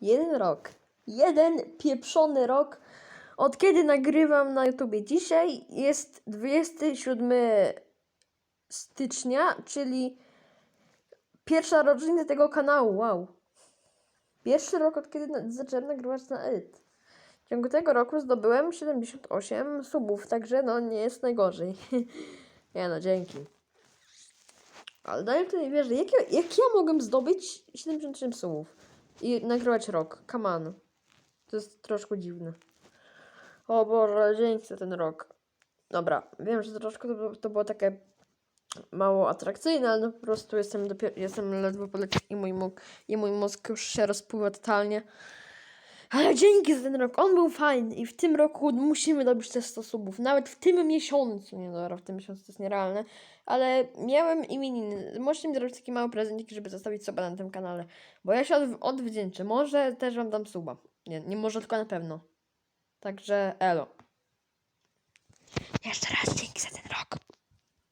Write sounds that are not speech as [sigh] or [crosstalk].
Jeden rok. Jeden pieprzony rok. Od kiedy nagrywam na YouTubie? Dzisiaj jest 27 stycznia, czyli pierwsza rocznica tego kanału. Wow. Pierwszy rok, od kiedy zacząłem nagrywać na ED. W ciągu tego roku zdobyłem 78 subów, także no nie jest najgorzej. [laughs] nie no, dzięki. Ale dalej to nie wierzę. Jak ja, jak ja mogłem zdobyć 77 subów i nagrywać rok? Come on. To jest troszkę dziwne. O Boże, dzięki za ten rok. Dobra, wiem, że troszkę to, to było takie mało atrakcyjne, ale no po prostu jestem dopiero, jestem ledwo po i mój, i mój mózg już się rozpływa totalnie. Ale dzięki za ten rok, on był fajny i w tym roku musimy dobić te 100 subów, nawet w tym miesiącu, nie dobra, w tym miesiącu to jest nierealne, ale miałem imieniny, możecie mi zrobić taki mały prezencik, żeby zostawić suba na tym kanale, bo ja się od, odwdzięczę, może też wam dam suba, nie, nie może, tylko na pewno, także elo. Jeszcze raz.